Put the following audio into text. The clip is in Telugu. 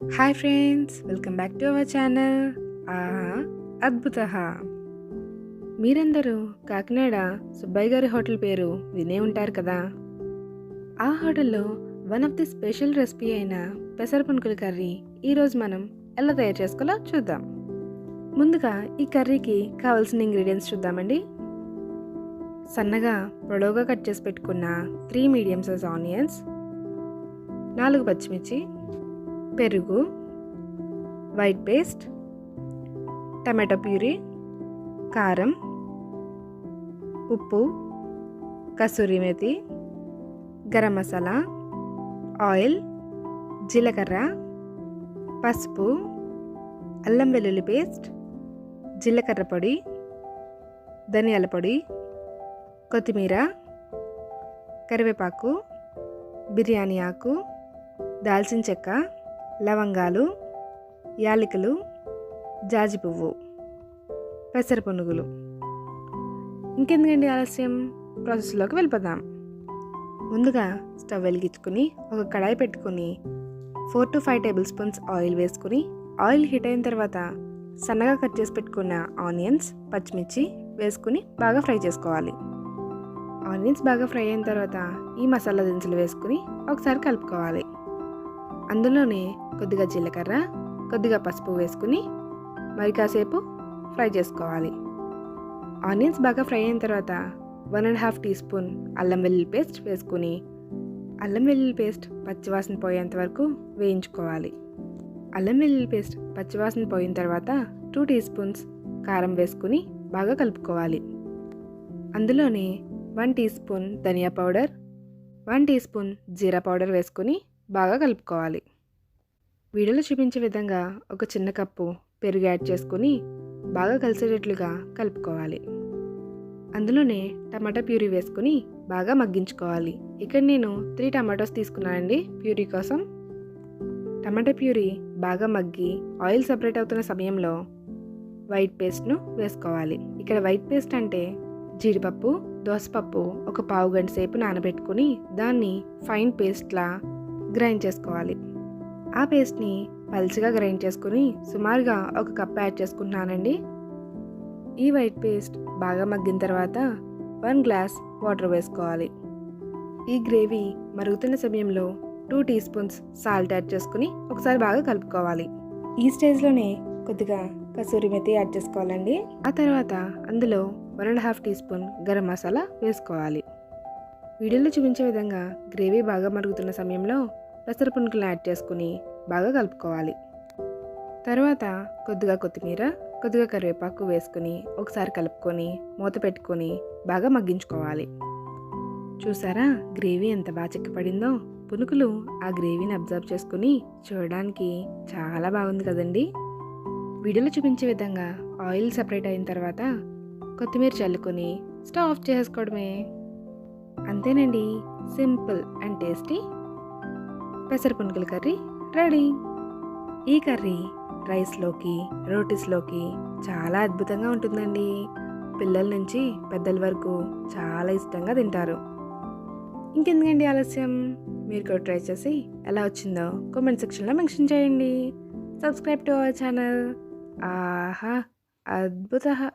Hi friends welcome back to our channel ఆహా అద్భుత. మీరందరూ కాకినాడ సుబ్బయ్య గారి హోటల్ పేరు వినే ఉంటారు కదా? ఆ హోటల్లో one of the special recipe అయిన పెసర పునుకుల కర్రీ ఈరోజు మనం ఎలా తయారు చేసుకోవాలో చూద్దాం. ముందుగా ఈ కర్రీకి కావాల్సిన ఇంగ్రీడియంట్స్ చూద్దామండి. సన్నగా పొడవుగా కట్ చేసి పెట్టుకున్న త్రీ మీడియం సైజ్ ఆనియన్స్ నాలుగు పచ్చిమిర్చి పెరుగు వైట్ పేస్ట్ టమాటో ప్యూరీ కారం ఉప్పు కసూరి మేతి గరం మసాలా ఆయిల్ జీలకర్ర పసుపు అల్లం వెల్లుల్లి పేస్ట్ జీలకర్ర పొడి ధనియాల పొడి కొత్తిమీర కరివేపాకు బిర్యానీ ఆకు దాల్చిన చెక్క లవంగాలు యాలకులు జాజి పువ్వు పెసర పునుగులు. ఇంకెందుకండి ఆలస్యం? ప్రాసెస్లోకి వెళ్ళిపోదాం. ముందుగా స్టవ్ వెలిగించుకుని ఒక కడాయి పెట్టుకుని four to five tablespoons oil వేసుకుని ఆయిల్ హీట్ అయిన తర్వాత సన్నగా కట్ చేసి పెట్టుకున్న ఆనియన్స్ పచ్చిమిర్చి వేసుకుని బాగా ఫ్రై చేసుకోవాలి. ఆనియన్స్ బాగా ఫ్రై అయిన తర్వాత ఈ మసాలా దినుసులు వేసుకుని ఒకసారి కలుపుకోవాలి. అందులోనే కొద్దిగా జీలకర్ర కొద్దిగా పసుపు వేసుకుని మరి కాసేపు ఫ్రై చేసుకోవాలి. ఆనియన్స్ బాగా ఫ్రై అయిన తర్వాత one and half teaspoon అల్లం వెల్లుల్లి పేస్ట్ వేసుకుని అల్లం వెల్లుల్లి పేస్ట్ పచ్చివాసన పోయేంత వరకు వేయించుకోవాలి. అల్లం వెల్లుల్లి పేస్ట్ పచ్చివాసన పోయిన తర్వాత టూ టీ స్పూన్స్ కారం వేసుకుని బాగా కలుపుకోవాలి. అందులోనే వన్ టీ స్పూన్ ధనియా పౌడర్ వన్ టీ స్పూన్ జీరా పౌడర్ వేసుకుని బాగా కలుపుకోవాలి. వీడియోలో చూపించే విధంగా ఒక చిన్న కప్పు పెరుగు యాడ్ చేసుకుని బాగా కలిసేటట్లుగా కలుపుకోవాలి. అందులోనే టమాటా ప్యూరీ వేసుకుని బాగా మగ్గించుకోవాలి. ఇక్కడ నేను త్రీ టమాటోస్ తీసుకున్నానండి ప్యూరీ కోసం. టమాటా ప్యూరీ బాగా మగ్గి ఆయిల్ సపరేట్ అవుతున్న సమయంలో వైట్ పేస్ట్ను వేసుకోవాలి. ఇక్కడ వైట్ పేస్ట్ అంటే జీడిపప్పు దోసపప్పు ఒక పావు గంట సేపు నానబెట్టుకుని దాన్ని ఫైన్ పేస్ట్లా గ్రైండ్ చేసుకోవాలి. ఆ పేస్ట్ని పల్చగా గ్రైండ్ చేసుకుని సుమారుగా ఒక కప్ యాడ్ చేసుకుంటున్నానండి. ఈ వైట్ పేస్ట్ బాగా మగ్గిన తర్వాత వన్ గ్లాస్ వాటర్ వేసుకోవాలి. ఈ గ్రేవీ మరుగుతున్న సమయంలో two teaspoons salt add చేసుకుని ఒకసారి బాగా కలుపుకోవాలి. ఈ స్టేజ్లోనే కొద్దిగా కసూరి మెతి యాడ్ చేసుకోవాలండి. ఆ తర్వాత అందులో one and half teaspoon garam masala వేసుకోవాలి. వీడియోలో చూపించే విధంగా గ్రేవీ బాగా మరుగుతున్న సమయంలో పెసరపునుకులను యాడ్ చేసుకుని బాగా కలుపుకోవాలి. తర్వాత కొద్దిగా కొత్తిమీర కొద్దిగా కరివేపాకు వేసుకుని ఒకసారి కలుపుకొని మూత పెట్టుకొని బాగా మగ్గించుకోవాలి. చూసారా? గ్రేవీ ఎంత బాగా చిక్కపడిందో? పునుకులు ఆ గ్రేవీని అబ్జర్వ్ చేసుకుని చూడడానికి చాలా బాగుంది కదండి. వీడియోలో చూపించే విధంగా ఆయిల్ సపరేట్ అయిన తర్వాత కొత్తిమీర చల్లుకొని స్టవ్ ఆఫ్ చేసుకోవడమే. అంతేనండి. Simple and tasty. పెసర పునుగుల కర్రీ రెడీ. ఈ కర్రీ రైస్లోకి రోటీస్లోకి చాలా అద్భుతంగా ఉంటుందండి. పిల్లల నుంచి పెద్దల వరకు చాలా ఇష్టంగా తింటారు. ఇంకెందుకండి ఆలస్యం? మీరు కూడా ట్రై చేసి ఎలా వచ్చిందో కామెంట్ సెక్షన్లో మెన్షన్ చేయండి. Subscribe to our channel. ఆహా అద్భుత